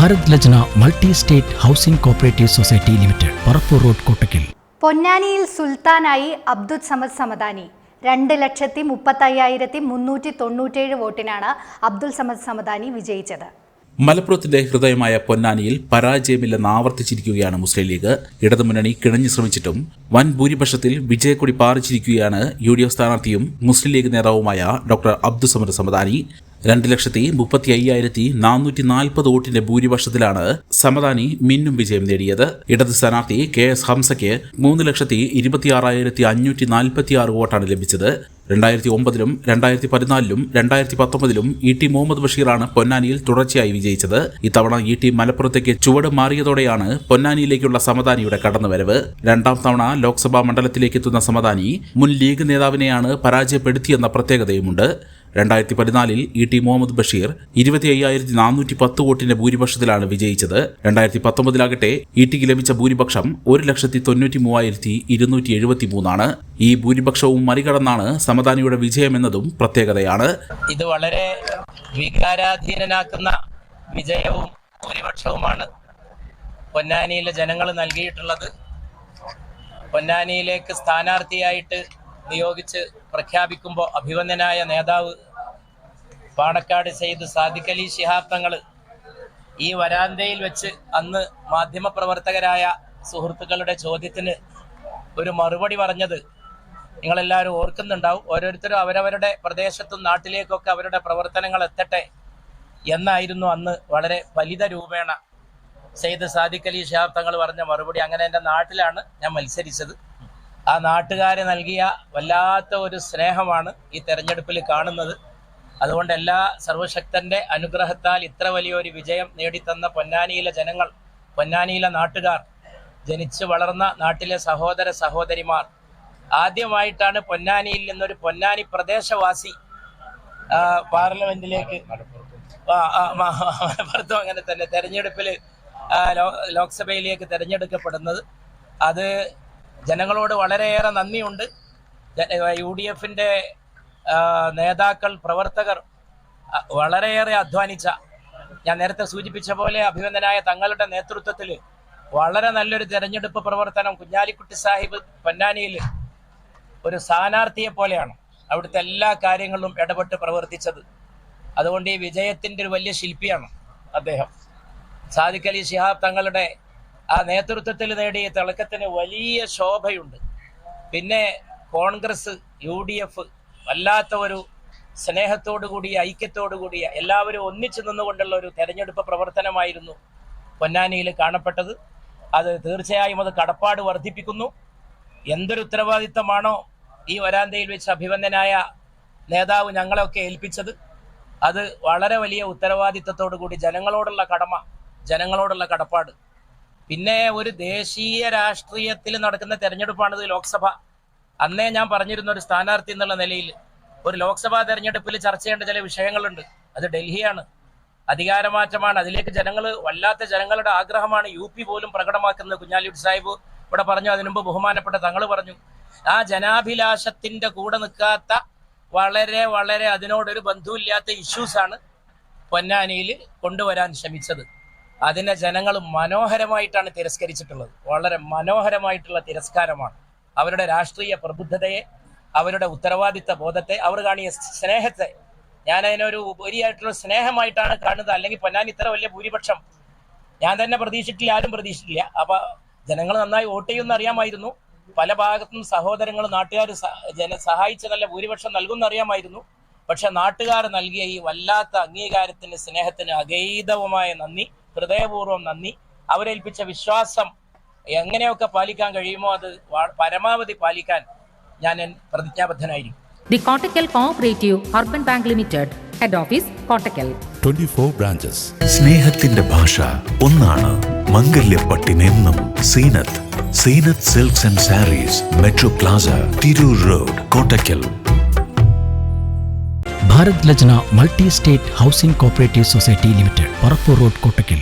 Bharat Lajna multi state housing cooperative society limited Parappur road Kottakkal. പൊന്നാനിയിൽ സുൽത്താനായി അബ്ദുൽ സമദ് സമദാനി. രണ്ട് ലക്ഷത്തി മുപ്പത്തയ്യായിരത്തി മുന്നൂറ്റി തൊണ്ണൂറ്റേഴ് വോട്ടിനാണ് അബ്ദുൽ സമദ് സമദാനി വിജയിച്ചത്. മലപ്പുറത്തിന്റെ ഹൃദയമായ പൊന്നാനിയിൽ പരാജയമില്ലെന്ന് ആവർത്തിച്ചിരിക്കുകയാണ് മുസ്ലിം ലീഗ്. ഇടതുമുന്നണി കിണഞ്ഞു ശ്രമിച്ചിട്ടും വൻ ഭൂരിപക്ഷത്തിൽ വിജയക്കൊടി പാറിച്ചിരിക്കുകയാണ് യു ഡി എഫ് സ്ഥാനാർത്ഥിയും മുസ്ലിം ലീഗ് നേതാവുമായ ഡോക്ടർ അബ്ദുസമർ സമദാനി. രണ്ട് ലക്ഷത്തി മുപ്പത്തി അയ്യായിരത്തി നാനൂറ്റി നാൽപ്പത് വോട്ടിന്റെ ഭൂരിപക്ഷത്തിലാണ് സമദാനി മിന്നും വിജയം നേടിയത്. ഇടത് സ്ഥാനാർത്ഥി കെ എസ് ഹംസയ്ക്ക് മൂന്ന് ലക്ഷത്തി ഇരുപത്തിയാറായിരത്തി അഞ്ഞൂറ്റി നാൽപ്പത്തി ആറ് വോട്ടാണ് ലഭിച്ചത്. രണ്ടായിരത്തി ഒമ്പതിലും രണ്ടായിരത്തി പതിനാലിലും രണ്ടായിരത്തി പത്തൊമ്പതിലും ഇ ടി മുഹമ്മദ് ബഷീറാണ് പൊന്നാനിയിൽ തുടർച്ചയായി വിജയിച്ചത്. ഇത്തവണ ഇ ടി മലപ്പുറത്തേക്ക് ചുവട് മാറിയതോടെയാണ് പൊന്നാനിയിലേക്കുള്ള സമദാനിയുടെ കടന്നുവരവ്. രണ്ടാം തവണ ലോക്സഭാ മണ്ഡലത്തിലേക്ക് എത്തുന്ന സമദാനി മുൻ ലീഗ് നേതാവിനെയാണ് പരാജയപ്പെടുത്തിയെന്ന പ്രത്യേകതയുമുണ്ട്. രണ്ടായിരത്തി പതിനാലിൽ ഇ ടി മുഹമ്മദ് ബഷീർ ഇരുപത്തി അയ്യായിരത്തി നാനൂറ്റി പത്ത് വോട്ടിന്റെ ഭൂരിപക്ഷത്തിലാണ് വിജയിച്ചത്. രണ്ടായിരത്തി പത്തൊമ്പതിലാകട്ടെ ഇ ടിക്ക് ലഭിച്ച ഭൂരിപക്ഷം ഒരു ലക്ഷത്തി തൊണ്ണൂറ്റി മൂവായിരത്തി ഇരുന്നൂറ്റി എഴുപത്തി മൂന്നാണ് ഈ ഭൂരിപക്ഷവും മറികടന്നാണ് സമദാനിയുടെ വിജയമെന്നതും പ്രത്യേകതയാണ്. ഇത് വളരെ വികാരാധീനനാക്കുന്ന വിജയവും ഭൂരിപക്ഷവുമാണ്. പൊന്നാനിയിലെ ജനങ്ങൾ നൽകിയിട്ടുള്ളത് പൊന്നാനിയിലേക്ക് സ്ഥാനാർത്ഥിയായിട്ട് നിയോഗിച്ച് പ്രഖ്യാപിക്കുമ്പോൾ അഭിവന്ദനായ നേതാവ് പാണക്കാട് സെയ്ദ് സാദിഖ് അലി ശിഹാബ് തങ്ങൾ ഈ വരാന്തയിൽ വെച്ച് അന്ന് മാധ്യമപ്രവർത്തകരായ സുഹൃത്തുക്കളുടെ ചോദ്യത്തിന് ഒരു മറുപടി പറഞ്ഞത് നിങ്ങളെല്ലാവരും ഓർക്കുന്നുണ്ടാവും. ഓരോരുത്തരും അവരവരുടെ പ്രദേശത്തും നാട്ടിലേക്കൊക്കെ അവരുടെ പ്രവർത്തനങ്ങൾ എത്തട്ടെ എന്നായിരുന്നു അന്ന് വളരെ ഫലിത രൂപേണ സെയ്ദ് സാദിഖ് അലി ഷിഹാബ് തങ്ങൾ പറഞ്ഞ മറുപടി. അങ്ങനെ എന്റെ നാട്ടിലാണ് ഞാൻ മത്സരിച്ചത്. ആ നാട്ടുകാരെ നൽകിയ വല്ലാത്ത ഒരു സ്നേഹമാണ് ഈ തെരഞ്ഞെടുപ്പിൽ കാണുന്നത്. അതുകൊണ്ട് എല്ലാ സർവശക്തന്റെ അനുഗ്രഹത്താൽ ഇത്ര വലിയൊരു വിജയം നേടിത്തന്ന പൊന്നാനിയിലെ ജനങ്ങൾ പൊന്നാനിയിലെ നാട്ടുകാർ ജനിച്ചു വളർന്ന നാട്ടിലെ സഹോദര സഹോദരിമാർ ആദ്യമായിട്ടാണ് പൊന്നാനിയിൽ നിന്നൊരു പൊന്നാനി പ്രദേശവാസി പാർലമെന്റിലേക്ക് മലപ്പുറത്തും അങ്ങനെ തന്നെ തെരഞ്ഞെടുപ്പിൽ ലോക്സഭയിലേക്ക് തെരഞ്ഞെടുക്കപ്പെടുന്നത്. അത് ജനങ്ങളോട് വളരെയേറെ നന്ദിയുണ്ട്. യു ഡി എഫിന്റെ നേതാക്കൾ പ്രവർത്തകർ വളരെയേറെ അധ്വാനിച്ച ഞാൻ നേരത്തെ സൂചിപ്പിച്ച പോലെ അഭിനന്ദനായ തങ്ങളുടെ നേതൃത്വത്തിൽ വളരെ നല്ലൊരു തെരഞ്ഞെടുപ്പ് പ്രവർത്തനം കുഞ്ഞാലിക്കുട്ടി സാഹിബ് പൊന്നാനിയിൽ ഒരു സ്ഥാനാർത്ഥിയെ പോലെയാണ് അവിടുത്തെ എല്ലാ കാര്യങ്ങളിലും ഇടപെട്ട് പ്രവർത്തിച്ചത്. അതുകൊണ്ട് ഈ വിജയത്തിന്റെ ഒരു വലിയ ശില്പിയാണ് അദ്ദേഹം. സാദിഖ് അലി ഷിഹാബ് തങ്ങളുടെ ആ നേതൃത്വത്തിൽ നേടിയ തിളക്കത്തിന് വലിയ ശോഭയുണ്ട്. പിന്നെ കോൺഗ്രസ് യു ഡി എഫ് വല്ലാത്ത ഒരു സ്നേഹത്തോടു കൂടിയ ഐക്യത്തോടു കൂടിയ എല്ലാവരും ഒന്നിച്ചു നിന്നുകൊണ്ടുള്ള ഒരു തെരഞ്ഞെടുപ്പ് പ്രവർത്തനമായിരുന്നു പൊന്നാനിയിൽ കാണപ്പെട്ടത്. അത് തീർച്ചയായും അത് കടപ്പാട് വർദ്ധിപ്പിക്കുന്നു. എന്തൊരു ഉത്തരവാദിത്തമാണോ ഈ വരാന്തയിൽ വെച്ച് അഭിവന്ദനായ നേതാവ് ഞങ്ങളെയൊക്കെ ഏൽപ്പിച്ചത്. അത് വളരെ വലിയ ഉത്തരവാദിത്തത്തോടു കൂടി ജനങ്ങളോടുള്ള കടമ ജനങ്ങളോടുള്ള കടപ്പാട്. പിന്നെ ഒരു ദേശീയ രാഷ്ട്രീയത്തിൽ നടക്കുന്ന തെരഞ്ഞെടുപ്പാണിത് ലോക്സഭ. അന്നേ ഞാൻ പറഞ്ഞിരുന്ന ഒരു സ്ഥാനാർത്ഥി എന്നുള്ള നിലയിൽ ഒരു ലോക്സഭാ തെരഞ്ഞെടുപ്പിൽ ചർച്ച ചെയ്യേണ്ട ചില വിഷയങ്ങളുണ്ട്. അത് ഡൽഹിയാണ്. അധികാരമാറ്റമാണ്. അതിലേക്ക് ജനങ്ങൾ വല്ലാത്ത ജനങ്ങളുടെ ആഗ്രഹമാണ് യു പി പോലും പ്രകടമാക്കുന്നത്. കുഞ്ഞാലിക്കുട്ടി സാഹിബ് ഇവിടെ പറഞ്ഞു അതിനുമുമ്പ് ബഹുമാനപ്പെട്ട തങ്ങൾ പറഞ്ഞു. ആ ജനാഭിലാഷത്തിന്റെ കൂടെ നിൽക്കാത്ത വളരെ വളരെ അതിനോടൊരു ബന്ധുവില്ലാത്ത ഇഷ്യൂസാണ് പൊന്നാനിയിൽ കൊണ്ടുവരാൻ ശ്രമിച്ചത്. അതിനെ ജനങ്ങൾ മനോഹരമായിട്ടാണ് തിരസ്കരിച്ചിട്ടുള്ളത്. വളരെ മനോഹരമായിട്ടുള്ള തിരസ്കാരമാണ്. അവരുടെ രാഷ്ട്രീയ പ്രബുദ്ധതയെ അവരുടെ ഉത്തരവാദിത്ത ബോധത്തെ അവർ കാണിയ സ്നേഹത്തെ. ഞാൻ അതിനൊരു ഉപരിയായിട്ടുള്ള സ്നേഹമായിട്ടാണ് കാണുന്നത്. അല്ലെങ്കിൽ പൊന്നാനി ഇത്ര വലിയ ഭൂരിപക്ഷം ഞാൻ തന്നെ പ്രതീക്ഷിച്ചിട്ടില്ല ആരും പ്രതീക്ഷിച്ചില്ല അപ്പൊ ജനങ്ങൾ നന്നായി വോട്ട് ചെയ്യുമെന്ന് അറിയാമായിരുന്നു. പല ഭാഗത്തും സഹോദരങ്ങൾ നാട്ടുകാർ ജന സഹായിച്ച നല്ല ഭൂരിപക്ഷം നൽകുമെന്ന് അറിയാമായിരുന്നു. പക്ഷെ നാട്ടുകാർ നൽകിയ ഈ വല്ലാത്ത അംഗീകാരത്തിന് സ്നേഹത്തിന് അഗൈതവുമായ നന്ദി ഹൃദയപൂർവം നന്ദി. അവരേൽപ്പിച്ച വിശ്വാസം എങ്ങനെയൊക്കെ പാലിക്കാൻ കഴിയുമോ അത് പരമാവധി പാലിക്കാൻ ഞാൻ പ്രതിജ്ഞാബദ്ധനായിരിക്കും. The cooperative Cooperative Urban Bank Limited, Head Office, twenty 24 branches. സ്നേഹത്തിന്റെ ഭാഷ ഒന്നാണ്. മംഗല്യപ്പട്ടിനെന്നും Seenath. Seenath silks and sarees metro plaza Tirur road Kottakkal Bharat Lajna multi state housing cooperative society limited Parappur road Kottakkal